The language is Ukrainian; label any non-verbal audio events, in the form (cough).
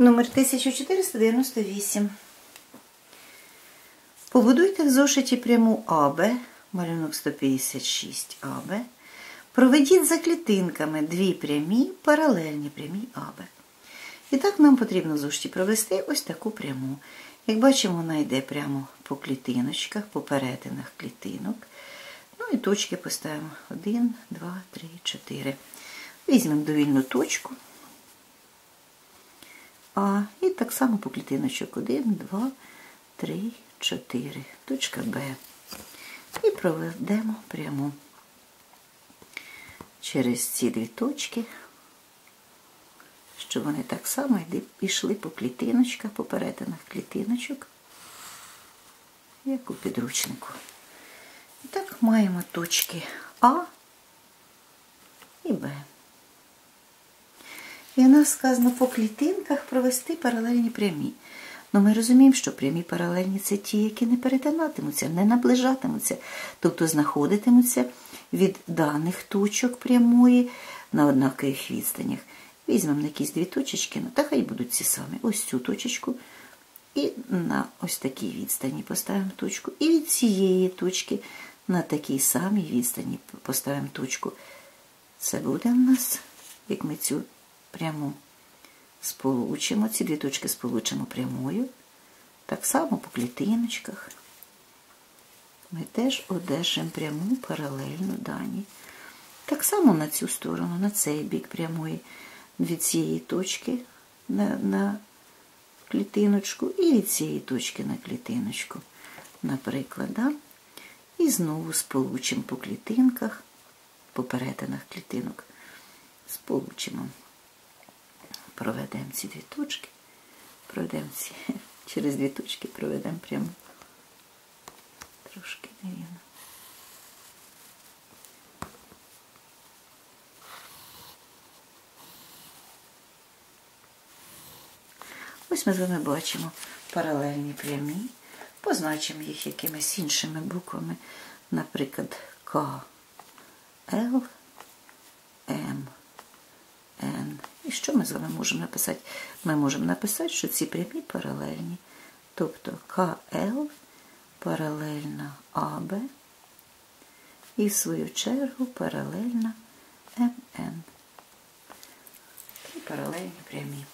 Номер 1498. Побудуйте в зошиті пряму АБ, малюнок 156 АБ. Проведіть за клітинками дві прямі, паралельні прямі АБ. І так нам потрібно в зошиті провести ось таку пряму. Як бачимо, вона йде прямо по клітиночках, по перетинах клітинок. Ну і точки поставимо 1, 2, 3, 4. Візьмемо довільну точку. А, і так само по клітиночок 1, 2, 3, 4. Точка Б. І проведемо пряму через ці дві точки, щоб вони так само йшли по клітиночках, по перетинах клітиночок, як у підручнику. І так маємо точки А і Б. І у нас сказано по клітинках провести паралельні прямі. Ну ми розуміємо, що прямі паралельні це ті, які не перетинатимуться, не наближатимуться, тобто знаходитимуться від даних точок прямої на однакових відстанях. Візьмемо на якісь дві точечки, ну та хай будуть ці самі. Ось цю точечку. І на ось такій відстані поставимо точку. І від цієї точки на такій самій відстані поставимо точку. Це буде у нас, як ми цю пряму сполучимо, ці дві точки сполучимо прямою. Так само по клітиночках. Ми теж одержимо пряму паралельну дані. Так само на цю сторону, на цей бік прямої, від цієї точки на, на клітиночку і від цієї точки на клітиночку, наприклад. Да? І знову сполучимо по клітинках, по перетинах клітинок. Сполучимо проведемо ці дві точки, проведемо ці, (laughs) через дві точки проведемо прямо трошки невірно. Ось ми з вами бачимо паралельні прямі, позначимо їх якимись іншими буквами, наприклад, К, Л, І що ми з вами можемо написати? Ми можемо написати, що ці прямі паралельні. Тобто КЛ паралельна АБ і в свою чергу паралельна МН. Три паралельні прямі.